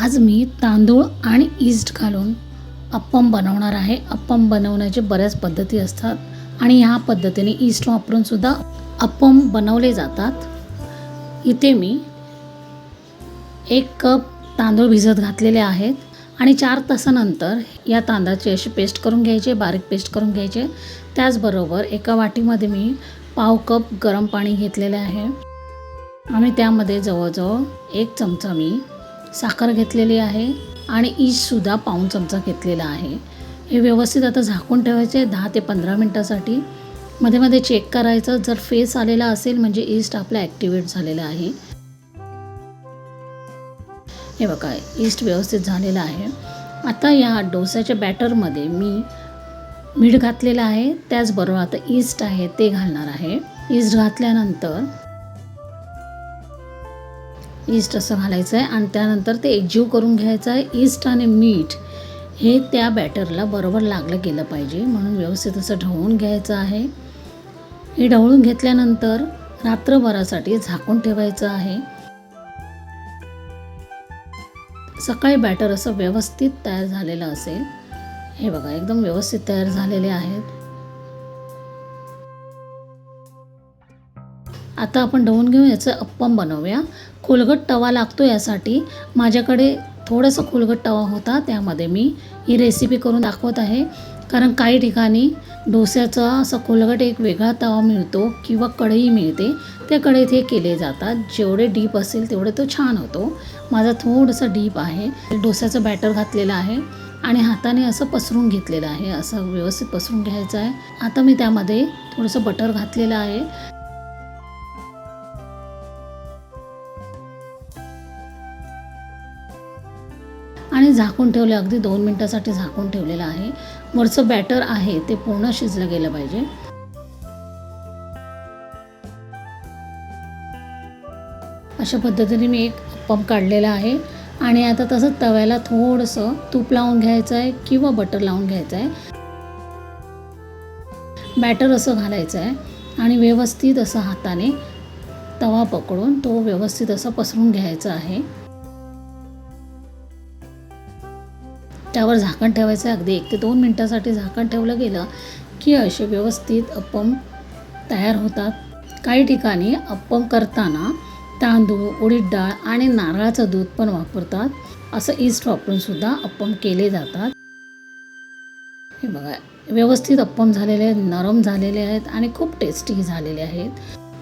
आज मी तांदूळ आणि ईस्ट घालून अप्पम बनवणार आहे. अप्पम बनवण्याचे बऱ्याच पद्धती असतात आणि ह्या पद्धतीने ईस्ट वापरून सुद्धा अप्पम बनवले जातात. इथे मी एक कप तांदूळ भिजत घातलेले आहेत आणि चार तासानंतर या तांदळाची अशी पेस्ट करून घ्यायचे बारीक पेस्ट करून घ्यायचे. त्याचबरोबर एका वाटीमध्ये मी पाव कप गरम पाणी घेतलेले आहे. आणि त्यामध्ये जवळजवळ एक चमचा मी साखर घेतलेली आहे आणि ईस्टसुद्धा पाऊण चमचा घेतलेला आहे. हे व्यवस्थित आता झाकून ठेवायचे दहा ते पंधरा मिनटासाठी. मध्ये मध्ये चेक करायचं. जर फेस आलेला असेल म्हणजे ईस्ट आपला ॲक्टिवेट झालेला आहे. हे बघा ईस्ट व्यवस्थित झालेलं आहे. आता या डोस्याच्या बॅटरमध्ये मी मीठ घातलेलं आहे. त्याचबरोबर आता ईस्ट आहे ते घालणार आहे. ईस्ट घातल्यानंतर ईस्ट असं घालायचं आहे आणि त्यानंतर ते एकजीव करून घ्यायचं आहे ईस्ट आणि मीठ हे त्या बॅटरला बरोबर लागलं गेलं पाहिजे. म्हणून व्यवस्थित असं ढवळून घ्यायचं आहे. हे ढवळून घेतल्यानंतर रात्रभरासाठी झाकून ठेवायचं आहे. सकाळी बॅटर असं व्यवस्थित तयार झालेलं असेल. हे बघा एकदम व्यवस्थित तयार झालेले आहेत. आता आपण ढवून घेऊन याचं अप्पम बनवूया. खोलगट तवा लागतो यासाठी. माझ्याकडे थोडंसं खोलगट तवा होता त्यामध्ये मी ही रेसिपी करून दाखवत आहे. कारण काही ठिकाणी डोस्याचा असा खोलगट एक वेगळा तवा मिळतो किंवा कढई मिळते. त्या कढईत हे केले जातात. जेवढे डीप असेल तेवढे तो छान होतो. माझा थोडंसं डीप आहे. डोस्याचं बॅटर घातलेलं आहे आणि हाताने असं पसरून घेतलेलं आहे. असं व्यवस्थित पसरून घ्यायचं आहे. आता मी त्यामध्ये थोडंसं बटर घातलेलं आहे. आणि झाकून ठेवले अगदी दोन मिनटासाठी झाकून ठेवलेलं आहे. वरचं बॅटर आहे ते पूर्ण शिजलं गेलं पाहिजे. अशा पद्धतीने मी एक पंप काढलेला आहे. आणि आता तसंच तव्याला थोडंसं तूप लावून घ्यायचं आहे किंवा बटर लावून घ्यायचं आहे. बॅटर असं घालायचं आहे आणि व्यवस्थित असं हाताने तवा पकडून तो व्यवस्थित असं पसरून घ्यायचा आहे. त्यावर झाकण ठेवायचं अगदी एक ते दोन मिनटासाठी झाकण ठेवलं गेलं की असे व्यवस्थित अप्पम तयार होतात. काही ठिकाणी अप्पम करताना तांदूळ उडीद डाळ आणि नारळाचं दूध पण वापरतात. असं ईस्ट वापरून सुद्धा अप्पम केले जातात. हे बघा व्यवस्थित अप्पम झालेले आहेत नरम झालेले आहेत आणि खूप टेस्टी झालेले आहेत.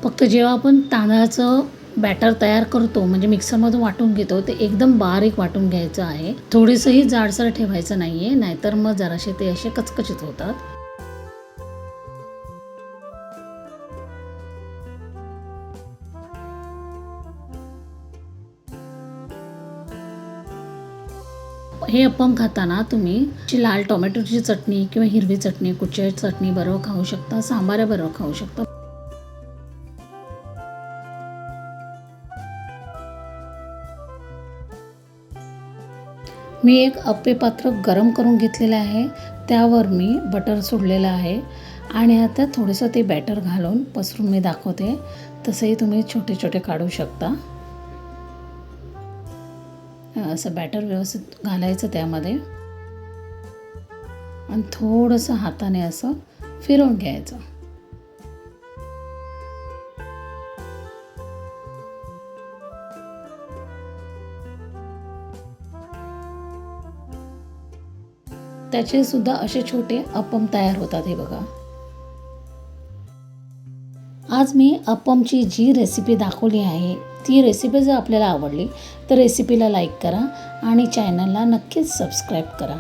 फक्त जेव्हा आपण तांदळाचं बॅटर तयार करतो म्हणजे मिक्सरमधून वाटून घेतो ते एकदम बारीक वाटून घ्यायचं आहे. थोडीसंही जाडसर ठेवायचं नाही आहे नाहीतर मग जरासे ते असे कचकचित होतात. हे अप्पम खाताना तुम्ही जी लाल टोमॅटोची चटणी किंवा हिरवी चटणी कुच्या चटणी बरोबर खाऊ शकता सांबाराबरोबर खाऊ शकता. मी एक अप्पे पात्र गरम करून घेतलेलं आहे. त्यावर मी बटर सोडलेलं आहे. आणि आता थोडंसं ते बॅटर घालून पसरून मी दाखवते. तसंही तुम्ही छोटे छोटे काढू शकता. असं बॅटर व्यवस्थित घालायचं त्यामध्ये. आणि थोडंसं हाताने असं फिरवून घ्यायचं. त्याचे सुद्धा असे छोटे अप्पम तयार होतात हे बघा. आज मी अप्पमची जी रेसिपी दाखवली आहे ती रेसिपी जर आपल्याला आवडली तर रेसिपीला लाईक करा आणि चॅनलला नक्कीच सबस्क्राईब करा.